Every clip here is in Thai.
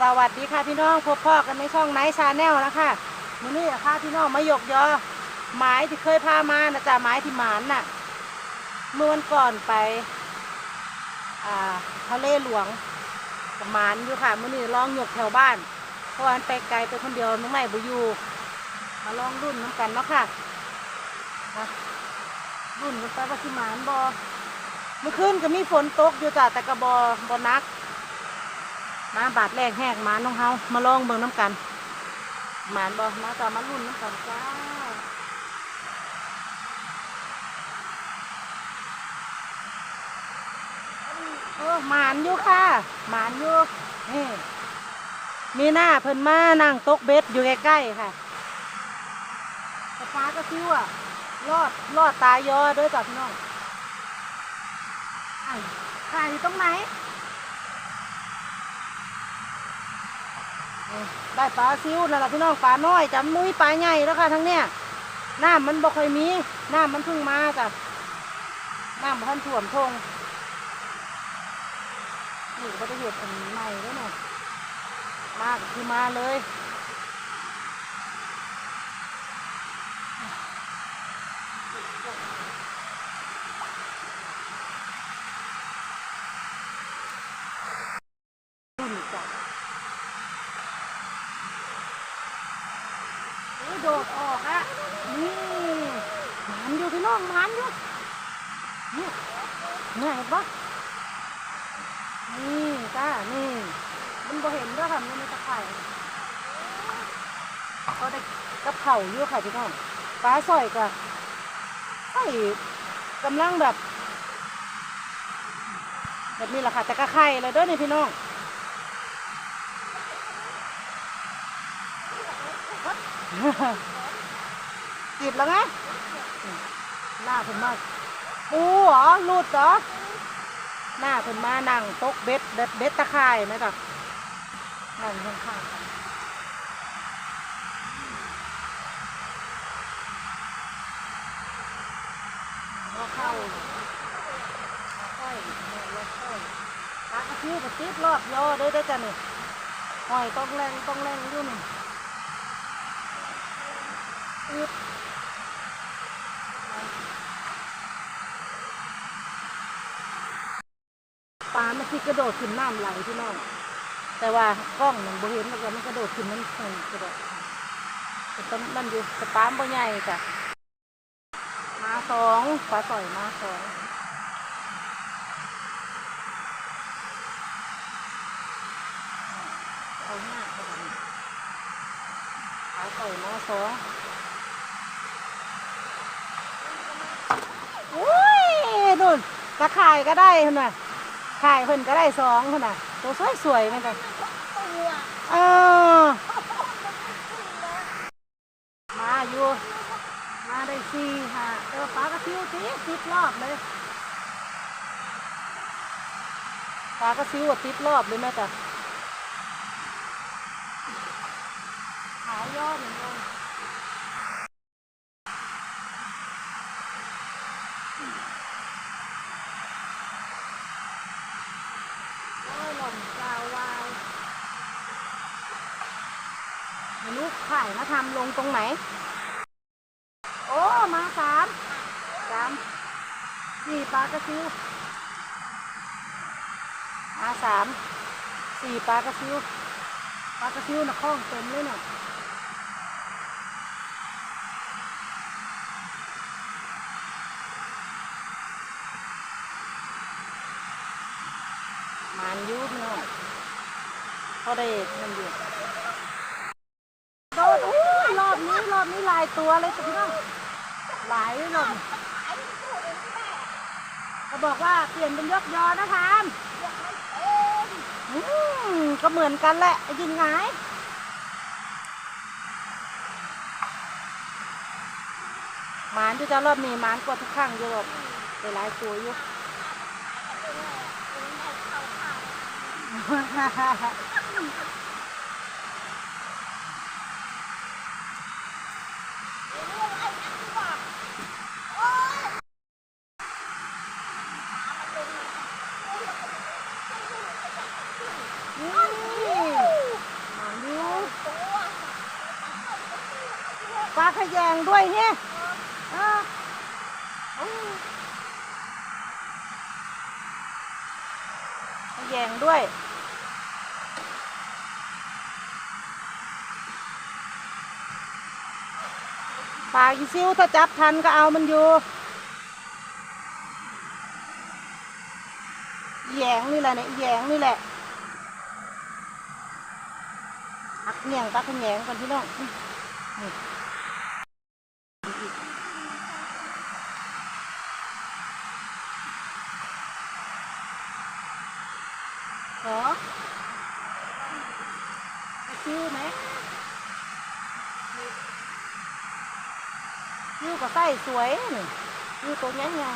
สวัสดีค่ะพี่น้องพบพ่อกันในช่องไนท์ชาแนลแล้วค่ะมื้อนี้ค่ะพี่น้องมายกยอไม้ที่เคยพามานะจ๊ะไม้ที่หมานน่ะ เมื่อวันก่อนไปอ่าทะเลหลวงกับหมานอยู่ค่ะมื้อนี้ลองหยกแถวบ้าน เพราะวันไปไกลไปคนเดียวน้องใหม่บ่อยู่มาลองรุ่นน้ำกันเนาะค่ะนะรุ่นกันไปว่าที่หมานบอเมื่อคืนก็มีฝนตกอยู่จ้ะแต่กระบอบอนัก มาบาดแรกแหกหมาน้องเฮามาลองเบิ่งน้ำกันหมานบอกมาต่อมารุ่นน้ำกันจ้าเออหมานอยู่ค่ะหมานอยู่นี่มีหน้าเพิ่นมานั่งตกเบ็ดอยู่ใกล้ๆค่ะแต่ฟ้าก็ซิวอะรอดรอดตายยอด้วยจ้ะพี่น้องไอ้ขายอยู่ตรงไหน ได้ปลาซิวนั่นแหละพี่น้องปลาน้อยจำมุ้ยปลาใหญ่แล้วค่ะทั้งเนี้ยน้ำมันบ่ค่อยมีน้ำมันเพิ่งมาจ้ะน้ำบ่ทันท่วมทงนี่ก็จะเห็ดอันใหม่ด้วยเนี่ยมากคือมาเลยรุ่นจ้ะ โอ้ยโดดออกอะนี่หมันอยู่พี่น้องหมันอยู่นี่เนี่ยเห็นปะนี่จ้านี่มันบ่เห็นด้วยค่ะมันไม่ตะไคร่ก็ได้กับเข่าอยู่ค่ะพี่น้องปลาสอยกะไอ้กำลังแบบ แบบนี้แหละค่ะแต่ก็ไข่เลยเด้อนี่พี่น้อง จิบแล้วไงหน้าเพิ่นมาปูเหรอลุดเหรอหน้าเพิ่นมานั่งตกเบ็ดเบ็ดเบ็ดตะข่ายไหมจ๊ะนั่งข้างๆกันแล้วเข้าค่อยๆแล้วค่อยปลากระทิวกระติบรอบย่อเด้อเด้จ้ะนี่หอยต้องแรงต้องแรงยู่นี่ ปลามันที่กระโดดขึ้นน้ำไหลพี่น้อง แต่ว่ากล้องมันบ่เห็นแล้วก็มันกระโดดขึ้นมันมันกระโดดต้นมันอยู่สปามบ่ใหญ่จ้ะมาสองปลาต่อยมาสองเอาหน้าเขาต่อยมาสอง อุ้ยนุ่น ตะข่ายก็ได้คุณน่ะข่ายเพิ่นก็ได้สองคุณน่ะ ตัวสวยสวยๆนี่กันเออมาอยู่มาได้สี่ค่ะเออปลากระซิวสิติดรอบเลยปลากระซิวติดรอบเลยแม่จ้ะขายยอดเหมือนกัน โอ้ยหล่นกาววาวไม่รู้ขาย มาทำลงตรงไหน โอ้ มาสามสามสี่ปลากระซิวมาสามสี่ปลากระซิวปลากระซิวน่ะคล้องเต็มเลยเนี่ยมันยุบเนาะเขาได้มันอยู่โดดอู้ยรอบนี้รอบนี้หลาย ตัวเลยจ้ะพี่น้องหลายเลยรอบนี้เขาบอกว่าเปลี่ยนเป็นยกยอนะคะอืมก็เหมือนกันแหละไอ้ยิงหงหมานที่จะรอบนี้หมานกว่าทุกครั้งอยู่หรอกได้หลายตัวอยู่ แยงด้วย เนี่ยแยงด้วยปลาอีซิวถ้าจับทันก็เอามันอยู่แยงนี่แหละเนี่ยแยงนี่แหละหักแหยงปลาขะแยงกันพี่น้องอื้อนี่ขอเอาซิวไหม ยูก็ ใส่สวยนี่ยูตัวใหญ่ใหญ่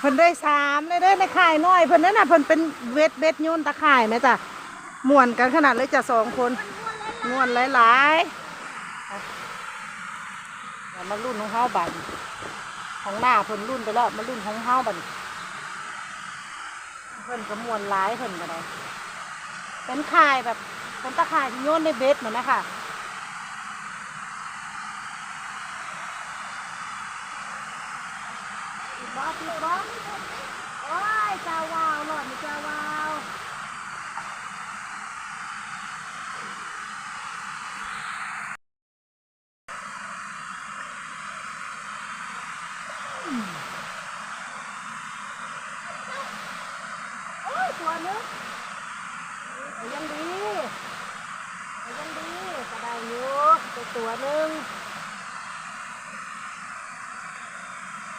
เพิ่นได้สามเลยเด้อในข่ายน้อยเพิ่นนั่นน่ะเพิ่นเป็นเวทเบ็ดโยนตะข่ายไหมจ้ะม่วนกันขนาดเลยจ้ะสองคนม่วนหลายๆอะเดี๋ยมารุ่นของเฮาบัด ของหน้าเพิ่นรุ่นไปแล้วมารุ่นของเฮาบัดนี้เพิ่นก็มวนหลายเพิ่นก็ได้เป็นข่ายแบบเป็นตะข่ายที่โยนในเบ็ดเหมือนนะคะบ๊อบ่ติดบ่โอ้ยจ้าวาวหลอดนี่เจ้าวาวโอ้ยตัวนึงเอายังดีเอายังดีก็ได้อยู่ ตัวหนึ่ง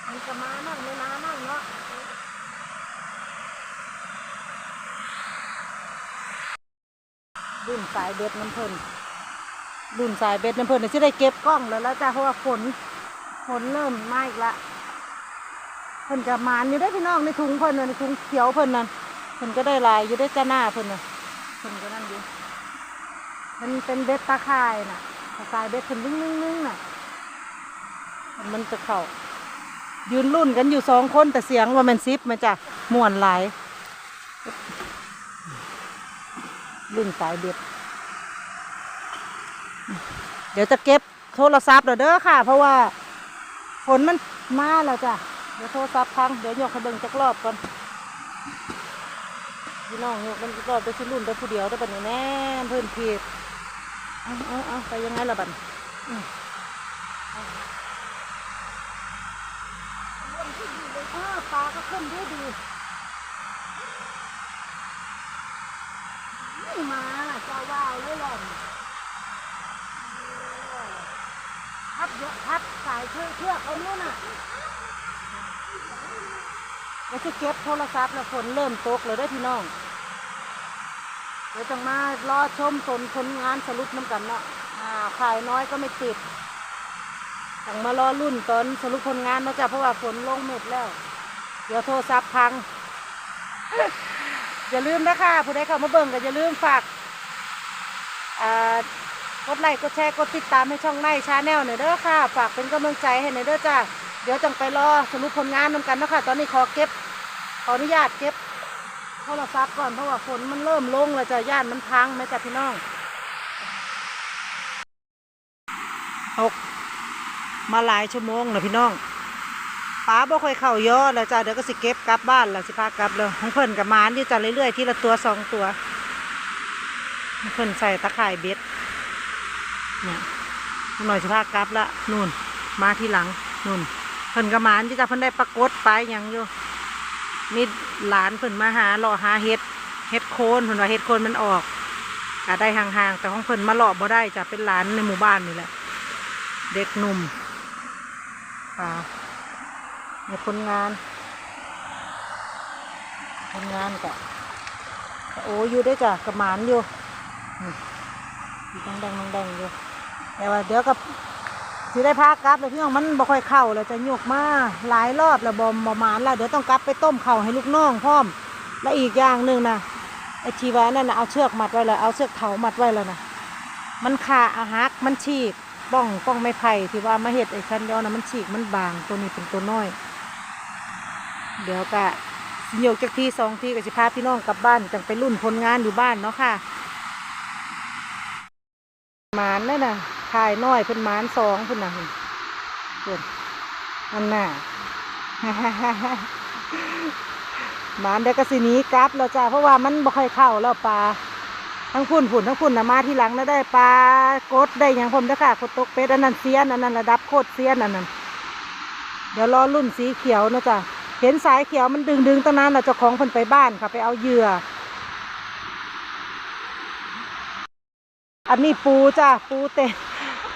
มันก็มานั่งไม่มานั่งเนาะรุ่นสายเบ็ดน้ำเพลินรุ่นสายเบ็ดน้ำเพิ่นจะได้เก็บกล้องแล้วแล้วจ้ะเพราะว่าฝนฝนเริ่มมาอีกละเพิ่นกับมานอยู่ได้พี่น้องในถุงเพิ่นน่ะในถุงเขียวเพิ่นนั่นเพิ่นก็ได้ลายอยู่ได้จ้าหน้าเพิ่นน่ะเพิ่นก็นั่นอยู่มันเป็นเบ็ดตาข่ายน่ะ สายเบ็ดเพิ่นวิ่งวิ่งวิ่งน่ะ มันจะเข้ายืนรุ่นกันอยู่สองคนแต่เสียงว่ามันซิปมันจ้ะม่วนหลายรุ่นสายเบ็ด เดี๋ยวจะเก็บโทรศัพท์เดี๋ยวเด้อค่ะ เพราะว่าฝนมันมาแล้วจ้ะ เดี๋ยวโทรศัพท์พัง เดี๋ยวยกให้เบิ่งจักรอบก่อนพี่น้องยกมันรอบไปสิรุ่นไปผู้เดียวได้ปะนี่แน่เพื่อนผิด เอาเอาเอาไปยังไงล่ะบัดอืมเอาเออปลาก็ขึ้นด้วยดีไม่มาเจ้าว่าวเลยหล่อนทับเยอะทับสายเชือกเชือกเอานู่นน่ะเดี๋ยวจะเก็บโทรศัพท์แล้วฝนเริ่มตกเลยได้อพี่น้อง เดี๋ยวต้องมารอชมผลผลงานสรุปน้ำกันเนาะอ่าขายน้อยก็ไม่ติดต้องมารอรุ่นตอนสรุปผลงานเนาะจ้ะเพราะว่าฝนลงเม็ดแล้ว เดี๋ยวโทรศัพท์พัง อย่าลืมนะคะผู้ใดเข้ามาเบิ่งก็อย่าลืมฝากอ่ากดไลค์กดแชร์กดติดตามให้ช่องในชาแนลหน่อยเด้อค่ะ ฝากเป็นกำลังใจให้หน่อยเด้อจ้าเดี๋ยวจังไปรอสรุปผลงานนำกันเนาะคะตอนนี้ขอเก็บขออนุญาตเก็บ โทรศัพท์ก่อนเพราะว่าฝนมันเริ่มลงแล้วจ้ะย่านมันพังไหมจ้ะพี่น้องตกมาหลายชั่วโมงแล้วพี่น้องป้าบ่ค่อยเข้าย่อแล้วจ้ะเดี๋ยวก็สิเก็บกลับบ้านแล้วสิพากลับเลยของเพิ่นกับมานอยู่จ้ะเรื่อยๆทีละตัวสองตัวเพิ่นใส่ตะข่ายเบ็ดเนี่ยหน่อยสิพากลับละนู่นมาที่หลังนู่นเพิ่นกับมานที่จ้ะเพิ่นได้ปรากฏไปยังอยู่ มีหลานเพิ่นมาหาเลาะหาเห็ดเห็ดโคนเพิ่นว่าเห็ดโคนมันออกก็ได้ห่างๆ แต่ของเพิ่นมาเลาะบ่ได้จะเป็นหลานในหมู่บ้านนี่แหละ เด็กหนุ่มอ่าในคนงานคนงานกะโอ้อยู่ได้จ้ะกระหมานอยู่มอยู่ดังดังดังดังอยู่แต่ว่าเดี๋ยวกับ สิได้พากลับเลยพี่น้องมันบ่ค่อยเข้าเลยจะยกมาหลายรอบแล้วบ่บ่หมานแล้วเดี๋ยวต้องกลับไปต้มเข่าให้ลูกน้องพร้อม และอีกอย่างหนึ่งนะไอชีวานั่นนะเอาเชือกมัดไว้แล้วเอาเชือกเถามัดไว้แล้วนะมันขาอาหักมันฉีกป้องป้องไม้ไผ่ที่ว่ามาเห็ดไอ้คันยอนะมันฉีกมันบางตัวนี้เป็นตัวน้อย เดี๋ยวก็สิโยกจากที่สองที่ก็สิพาพี่น้องกลับบ้านจังไปรุ่นผลงานอยู่บ้านเนาะค่ะหมานนั่นน่ะ ถ่ายน้อยเพิ่นมานสองเพิ่นนะเพิ่นเพิ่นอันน่ะมานเด็กกสินี้กลับแล้วจ้าเพราะว่ามันบ่ค่อยเข้าแล้วปลาทั้งพุ่นผุ่นทั้งพุ่นนะมาที่หลังแล้วได้ปลากดได้หยังผมเด้อค่ะกดตกเป็ดอันนั้นเซียนอันนั้นระดับโคตรเซียนอันนั้นเดี๋ยวรอรุ่นสีเขียวนะจ้ะเห็นสายเขียวมันดึงดึงตั้งนานเราจะของเพิ่นไปบ้านค่ะไปเอาเหยื่อ อันนี้ปูจ้าปูเตะ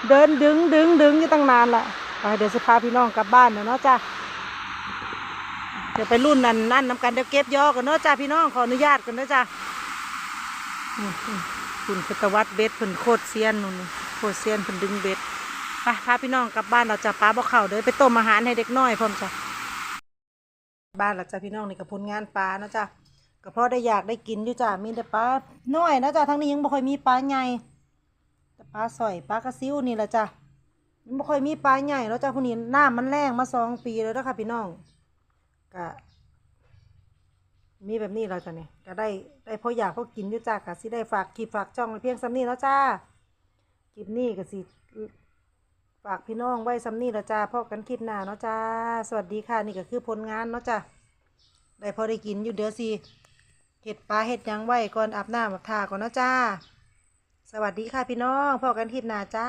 เดินดึงดึงดึงอยู่ตั้งนานละไปเดี๋ยวสิพาพี่น้องกลับบ้านเนาะเนาะจ้าเดี๋ยวไปรุ่นนั่นนั่นน้ำกันเดี๋ยวเก็บยอกันเนาะจ้าพี่น้องขออนุญาตกันเนาะจ้าคุณพุทธวัฒน์เบ็ดเพิ่นโคตรเซียนนู่นโคตรเซียนเพิ่นดึงเบ็ดไปพาพี่น้องกลับบ้านเราจะปลาบ่เข่าเด้อไปต้มอาหารให้เด็กน้อยพร้อมจ้ะบ้านเราจ้ะพี่น้องนี่กับผลงานปลาเนาะจ้ะก็เพราะได้อยากได้กินอยู่จ้ะมีแต่ปลาน้อยนะจ้ะทั้งนี้ยังบ่ค่อยมีปลาใหญ่ ปลาสอยปลากระซิวนี่แหละจ้ะยังบ่ค่อยมีปลาใหญ่แล้วจ้ะพวกนี้น้ำมันแรงมาสองปีแล้วนะคะพี่น้องก็มีแบบนี้แล้วจ้ะเนี่ยก็ได้ได้พออยากพอกินอยู่จ้าก็สิได้ฝากคลิปฝากจ้องไว้เพียงซ้ำนี้แล้วจ้าคลิปนี้ก็สิฝากพี่น้องไว้ซ้ำนี้แล้วจ้าพอกันคลิปหน้าเนาะจ้าสวัสดีค่ะนี่ก็คือผลงานเนาะจ้าได้พอได้กินอยู่เดี๋ยวสิเห็ดปลาเห็ดยังไว้ก่อนอาบน้ำอาบทาก่อนเนาะจ้า สวัสดีค่ะพี่น้องพอกันทิพนาจ้า